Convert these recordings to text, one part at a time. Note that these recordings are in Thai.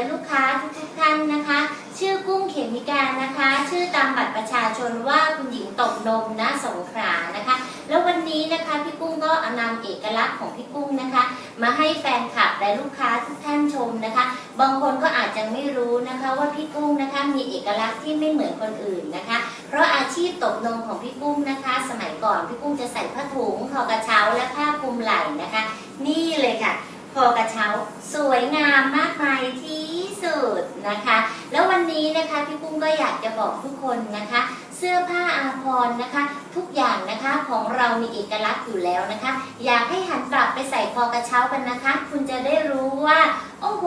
และลูกค้าทุกท่านนะคะ ชื่อกุ้งเขมิกานะคะ ชื่อตามบัตรประชาชนว่าคุณหญิงตกนมนะสงขลานะคะ แล้ววันนี้นะคะพี่กุ้งก็เอานำเอกลักษณ์ของพี่กุ้งนะคะ มาให้แฟนคลับและลูกค้าทุกท่านชมนะคะ บางคนก็อาจจะไม่รู้นะคะว่าพี่กุ้งนะคะมีเอกลักษณ์ที่ไม่เหมือนคนอื่นนะคะ เพราะอาชีพตกนมของพี่กุ้งนะคะ สมัยก่อนพี่กุ้งจะใส่ผ้าถุงคอกระเช้าและผ้าคลุมไหล่นะคะ นี่เลยค่ะคอกระเช้าสวยงามมากมายที่สุดนะคะ แล้ววันนี้นะคะพี่ ก็อยากจะบอกทุกคนนะคะ เสื้อผ้าอาภรณ์นะคะ ทุกอย่างนะคะของเรามีเอกลักษณ์อยู่แล้วนะคะ อยากให้หันกลับไปใส่คอกระเช้ากันนะคะ คุณจะได้รู้ว่า โอ้โห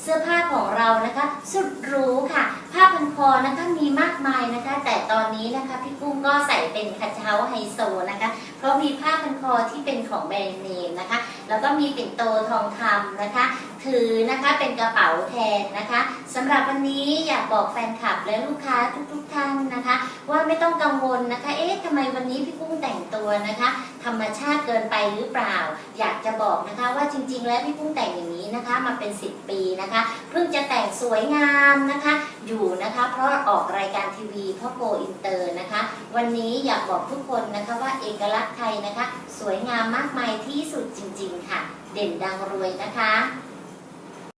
เสื้อผ้าของเรานะคะ สุดรู้ค่ะ ผ้าพันคอนะคะมีมากมายนะคะ แต่ตอนนี้นะคะพี่กุ้งก็ใส่เป็นกระเช้าไฮโซนะคะ เพราะมีผ้าพันคอที่เป็นของแบรนด์เนมนะคะ แล้วก็มีปิ่นโตทองคำนะคะ ถือนะคะเป็นกระเป๋าแทนนะคะสำหรับวันนี้อยากบอกแฟนคลับและลูกค้าทุกๆท่านนะคะ ว่าไม่ต้องกังวลนะคะ เอ๊ะทำไมวันนี้พี่กุ้งแต่งตัวนะคะ ธรรมชาติเกินไปหรือเปล่า อยากจะบอกนะคะว่าจริง ๆ แล้วพี่กุ้งแต่งอย่างนี้นะคะมาเป็น 10 ปีนะคะ เพิ่งจะแต่งสวยงามนะคะ อยู่นะคะ เพราะออกรายการทีวีพ่อโกอินเตอร์นะคะ วันนี้อยากบอกทุกคนนะคะว่าเอกลักษณ์ไทยนะคะ สวยงามมากมายที่สุดจริง ๆค่ะ เด่นดังรวยนะคะ